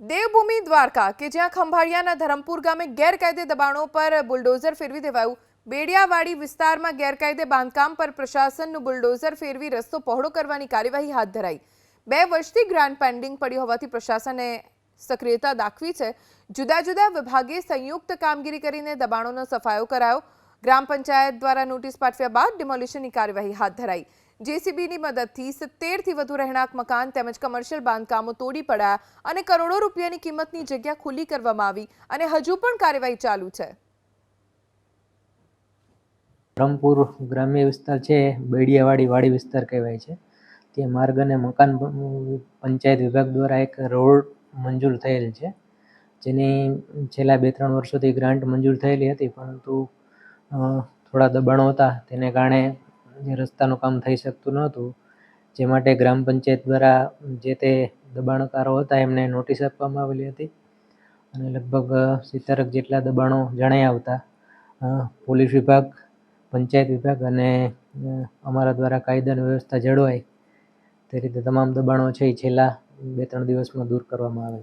દેવભૂમિ દ્વારકા, કે જ્યાં ખંભાળિયાના ધરમપુર ગામે ગેરકાયદે દબાણો પર બુલડોઝર ફેરવી દેવાયું. બેડિયાવાડી વિસ્તારમાં ગેરકાયદે બાંધકામ પર પ્રશાસનનું બુલડોઝર ફેરવી રસ્તો પહોળો કરવાની કાર્યવાહી હાથ ધરાઈ. બે વર્ષથી ગ્રાન્ટ પેન્ડિંગ પડી હોવાથી પ્રશાસને સક્રિયતા દાખવી છે. જુદા જુદા વિભાગે સંયુક્ત કામગીરી કરીને દબાણોનો સફાયો કરાયો. ગ્રામ પંચાયત દ્વારા નોટિસ પાઠવ્યા બાદ ડિમોલિશનની કાર્યવાહી હાથ ધરાઈ. જેસીબીની મદદથી સિત્તેરથી વધુ રહેણાંક મકાન તેમજ કમર્શિયલ બાંધકામો તોડી પડ્યા અને કરોડો રૂપિયાની કિંમતની જગ્યા ખુલ્લી કરવામાં આવી અને હજુ પણ કાર્યવાહી ચાલુ છે. ધરમપુર ગ્રામ્ય વિસ્તાર છે, બેડિયાવાડી વાડી વિસ્તાર કહેવાય છે. તે માર્ગ અને મકાન પંચાયત વિભાગ દ્વારા એક રોડ મંજૂર થયેલ છે. જેની છેલ્લા બે ત્રણ વર્ષોથી ગ્રાન્ટ મંજૂર થયેલી હતી, પરંતુ થોડા દબાણો હતા. તેને કારણે જે રસ્તાનું કામ થઈ શકતું નહોતું. જે માટે ગ્રામ પંચાયત દ્વારા જે તે દબાણકારો હતા, એમને નોટિસ આપવામાં આવેલી હતી અને લગભગ સિત્તેરક જેટલા દબાણો જણાઈ આવતા. પોલીસ વિભાગ, પંચાયત વિભાગ અને અમારા દ્વારા કાયદાની વ્યવસ્થા જળવાય. તે રીતે તમામ દબાણો છે એ છેલ્લા બે ત્રણ દિવસમાં દૂર કરવામાં આવે